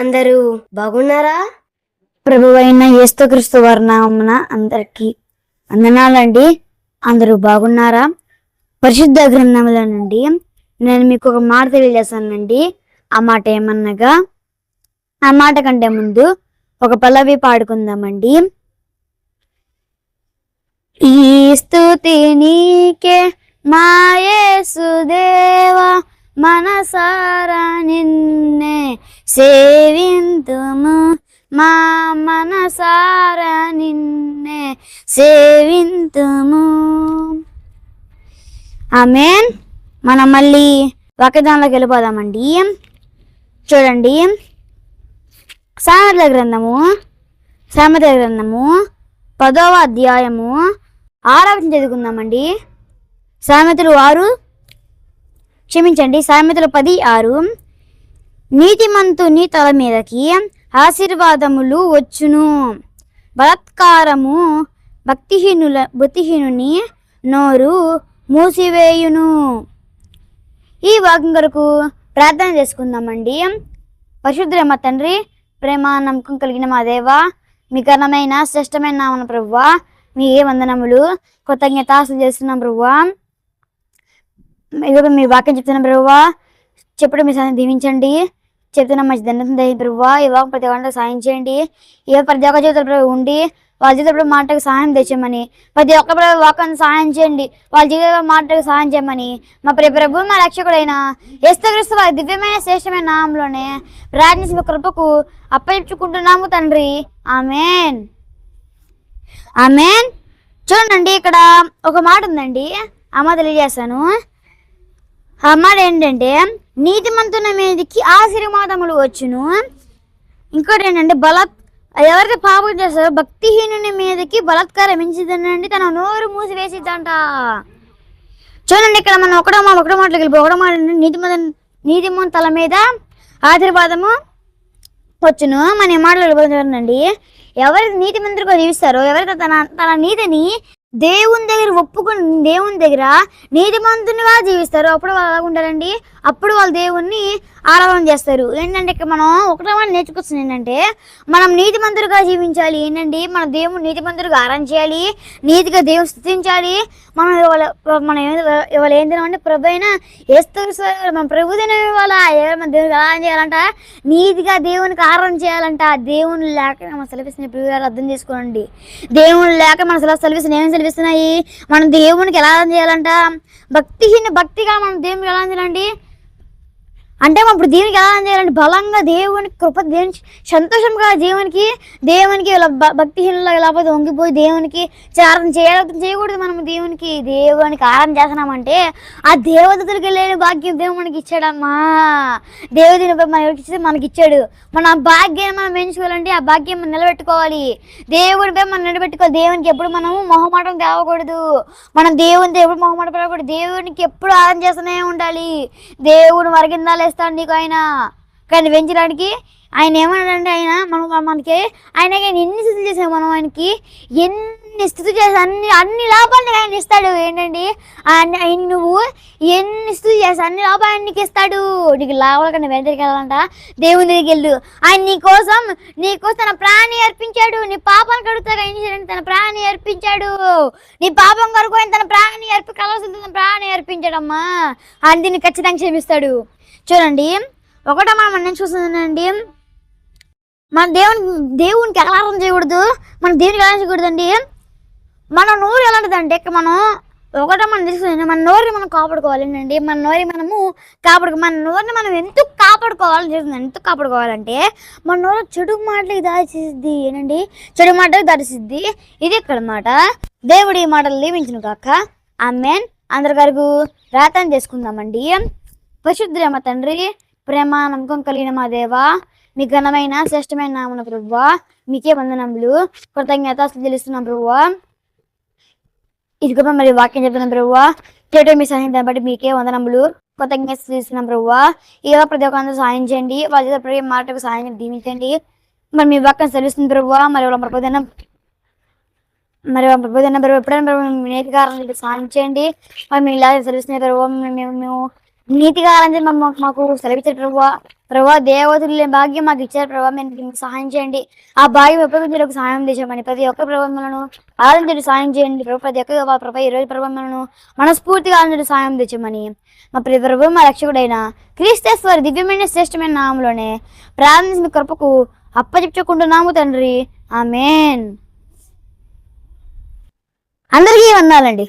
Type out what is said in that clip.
అందరూ బాగున్నారా? ప్రభువైన యేసుక్రీస్తు వర్ణమున అందరికి అందనాలండి అందరూ బాగున్నారా? పరిశుద్ధ గ్రంథముల నుండి నేను మీకు ఒక మాట తెలియజేశానండి ఆ మాట ఏమన్నగా ఆ మాట కంటే ముందు ఒక పల్లవి పాడుకుందామండి. ఈ స్థుతి నీకే మాయేసుదేవా మనసారా నిన్నే సేవింతుము. మా మనసారా నిన్నే సేవింతుము. ఆమెన్. మనం మళ్ళీ వాక్యదానంలోకి వెళ్ళిపోదామండి చూడండి. సామెతల గ్రంథము సామెతల గ్రంథము పదవ అధ్యాయము ఆరవ చదువుకుందామండి. సామెతలు ఆరు క్షమించండి సామెతలు పది ఆరు. నీతిమంతుని తల మీదకి ఆశీర్వాదములు వచ్చును. బలాత్కారము భక్తిహీనుల భక్తిహీనుని నోరు మూసివేయును. ఈ వాక్యం కొరకు ప్రార్థన చేసుకుందామండి. పరిశుద్ధమ తండ్రి ప్రేమ నమ్మకం కలిగిన మా దేవ మీ ఘనమైన శ్రేష్టమైన నామన ప్రభువా మీ ఏ వందనములు కృతజ్ఞతాసులు చేస్తున్నాం ప్రభువా. ఇదిగో మీ వాక్యం చెప్తున్నాను ప్రభువా. చెప్పడం మీ సాయం దీవించండి. చెప్తున్నా మంచి దండం దయ ప్రభువా. ఈ వాక్యం ప్రతి ఒక్కరికి సాయం చేయండి. ఏ ప్రతి ఒక్క జీవితంలో ఉండి వాళ్ళ జీవితంలో మాటకు సహాయం తెచ్చామని ప్రతి ఒక్క వాకాన్ని వాక్యాన్ని సహాయం చేయండి. వాళ్ళ జీవితంలో మాటకు సహాయం చేయమని మా ప్రియ ప్రభు మా రక్షకుడైన యేసుక్రీస్తు వారి దివ్యమైన శ్రేష్టమైన నామంలోనే ప్రార్థించి మీ కృపకు అప్పగించుకుంటున్నాము తండ్రి. ఆమెన్. ఆమెన్. చూడండి ఇక్కడ ఒక మాట ఉందండి. అమ్మ తెలియజేస్తాను. మరి ఏంటంటే నీతిమంతుల మీదకి ఆశీర్వాదములు వచ్చును. ఇంకోటి ఏంటంటే బలత్ ఎవరైతే పాపం చేస్తారో భక్తిహీనుని మీదకి బలాత్కారం ఎంచిదండి తన నోరు మూసివేసిద్దంట. చూడండి ఇక్కడ మనం ఒకటో మా ఒకటో మాటలోకి వెళ్ళిపో ఒకటో మాట నీతిమంత నీతిమంతుల మీద ఆశీర్వాదము వచ్చును. మన మాట్లాడబోతుందండి ఎవరైతే నీతి మంత్రిగా జీవిస్తారో ఎవరైతే తన తన నీతిని దేవుని దగ్గర ఒప్పుకుని దేవుని దగ్గర నీతిమంతునిగా జీవిస్తారు. అప్పుడు వాళ్ళు ఎలా అప్పుడు వాళ్ళు దేవుణ్ణి ఆరాధన చేస్తారు. ఏంటంటే ఇక్కడ మనం ఒకటో మనం నేర్చుకొస్తుంది ఏంటంటే మనం నీతిమంతులుగా జీవించాలి. ఏంటంటే మన దేవుని నీతిమంతులుగా ఆరాధన చేయాలి. నీతిగా దేవుని స్థుతించాలి. మనం ఇవాళ మనం ఇవాళ ఏం తినామంటే ప్రభు అయినా ఏస్తూ మన ప్రభు దినం ఇవాళ మన దేవునికి ఆరాధన చేయాలంట. నీతిగా దేవునికి ఆరాధన చేయాలంట. దేవుని లేక మన సెలవిస్తున్న ప్రియులు అర్థం చేసుకోండి. దేవుని లేక మన సెలవు సెలవిస్తున్న ఏమేమి సెలవిస్తున్నాయి? మనం దేవునికి ఎలా ఆరాధన చేయాలంట? భక్తిహీన భక్తిగా మనం దేవునికి ఎలా చేయాలండి? అంటే మనం ఇప్పుడు దేవునికి ఎలా చేయాలంటే బలంగా దేవునికి కృప దేని సంతోషంగా దేవునికి దేవునికి ఇలా లేకపోతే వంగిపోయి దేవునికి ఆరాధన చేయాలి చేయకూడదు మనం దేవునికి దేవునికి ఆరాధన చేస్తున్నామంటే ఆ దేవతలకు వెళ్ళే భాగ్యం దేవుడు మనకి ఇచ్చాడమ్మా. దేవుడిని మనకి ఇచ్చి మనకి ఇచ్చాడు. మన ఆ భాగ్యాన్ని మనం ఎంచుకోవాలంటే ఆ భాగ్యం మనం నిలబెట్టుకోవాలి. దేవుడిపై మనం నిలబెట్టుకోవాలి. దేవునికి ఎప్పుడు మనము మొహమాటం తేవకూడదు. మనం దేవునితో ఎప్పుడు మొహమాట పడకూడదు దేవునికి ఎప్పుడు ఆరాధన చేస్తూనే ఉండాలి. దేవుడు మరిగిందాలు వేస్తాడు నీకు ఆయన? కానీ పెంచడానికి ఆయన ఏమన్నాడంటే ఆయన మనం మనకి ఆయన ఎన్ని స్థితులు చేసాం మనం ఆయనకి? ఎన్ని స్థితులు చేసి అన్ని అన్ని లాభాలు ఆయన ఇస్తాడు. ఏంటండి? ఆయన ఆయన నువ్వు ఎన్ని స్థితులు చేసి అన్ని లాభాలు ఆయన నీకు ఇస్తాడు. నీకు లాభాలు కన్నా వెంటకి వెళ్ళాలంట. దేవుని దగ్గరికి వెళ్ళు. ఆయన నీ కోసం నీ కోసం తన ప్రాణి అర్పించాడు. నీ పాపాన్ని కడుగుతాగా ఏం చేయడానికి తన ప్రాణి అర్పించాడు. నీ పాపం కొరకు ఆయన తన ప్రాణి అర్పి కలవలసిన తన ప్రాణి అర్పించాడమ్మా. ఆయన దీన్ని ఖచ్చితంగా క్షమిస్తాడు. చూడండి. ఒకటో మనం అన్నీ చూస్తుందండి మన దేవుని దేవునికి ఎలా చేయకూడదు? మన దేవునికి ఎలా చేయకూడదండి? మన నోరు ఎలాంటిదంటే ఇక మనం ఒకటో మనం తెలుసుకుంది మన నోరుని మనం కాపాడుకోవాలండి మన నోరు మనము కాపాడు మన నోరుని మనం ఎందుకు కాపాడుకోవాలని చెప్తుంది ఎందుకు కాపాడుకోవాలంటే మన నోరు చెడు మాటలకి దారిసిద్ది ఏనండి? చెడు మాటలకు దారిసిద్ది ఇది ఇక్కడ మాట దేవుడి ఈ మాటలు దీవించును కాక ఆమెన్. అందరి వరకు ప్రార్థన చేసుకుందామండి. పరిశుద్ధుడేమ తండ్రి ప్రేమ నమ్మకం కలిగిన మా దేవా మీ ఘనమైన శ్రేష్టమైన నామన ప్రభువా మీకే వందనములు కృతజ్ఞత తెలుస్తున్నాం ప్రభువా. ఇదిగో మరి వాక్యం చెప్తున్నాం ప్రభువా చేయటం మీ సహాయం బట్టి మీకే వందనములు కృతజ్ఞత తెలుస్తున్నాం ప్రభువా. ఏదో ప్రతి ఒక్క సాయం చేయండి వాళ్ళ ప్రతి మాటకు సాయం దీవించండి. మరి మీ వాక్యం తెలుస్తుంది ప్రభువా మరి వాళ్ళ ప్రబోధనం మరి ప్రబోధన ప్రభు ఎప్పుడైనా ప్రభు మీ నేతి కారణం సాయం చేయండి. మరి మీ ఇలా తెలుస్తున్నాయి ప్రభు మేము మేము నీతి కావాలని మాకు మాకు సెలవిచ్చారు ప్రభా. ప్రభావ దేవతలు లేని భాగ్యం మాకు ఇచ్చారు ప్రభావ మేము మీకు సహాయం చేయండి. ఆ భాగ్యం ఉపయోగించడానికి సహాయం చేసామని ప్రతి ఒక్క ప్రభావములను ఆనందించడం సాయం చేయండి ప్రభు. ప్రతి ఒక్క ప్రభావ ఈరోజు ప్రభావములను మనస్ఫూర్తిగా ఆనందించడం సాయం తెచ్చమని మా ప్రతి ప్రభు మా రక్షకుడైన క్రీస్తేశ్వరి దివ్యమైన శ్రేష్టమైన నామంలోనే ప్రార్థించిన కృపకు అప్పచెప్పుకుంటున్నాము తండ్రి. ఆమెన్. అందరికీ వందాలండి.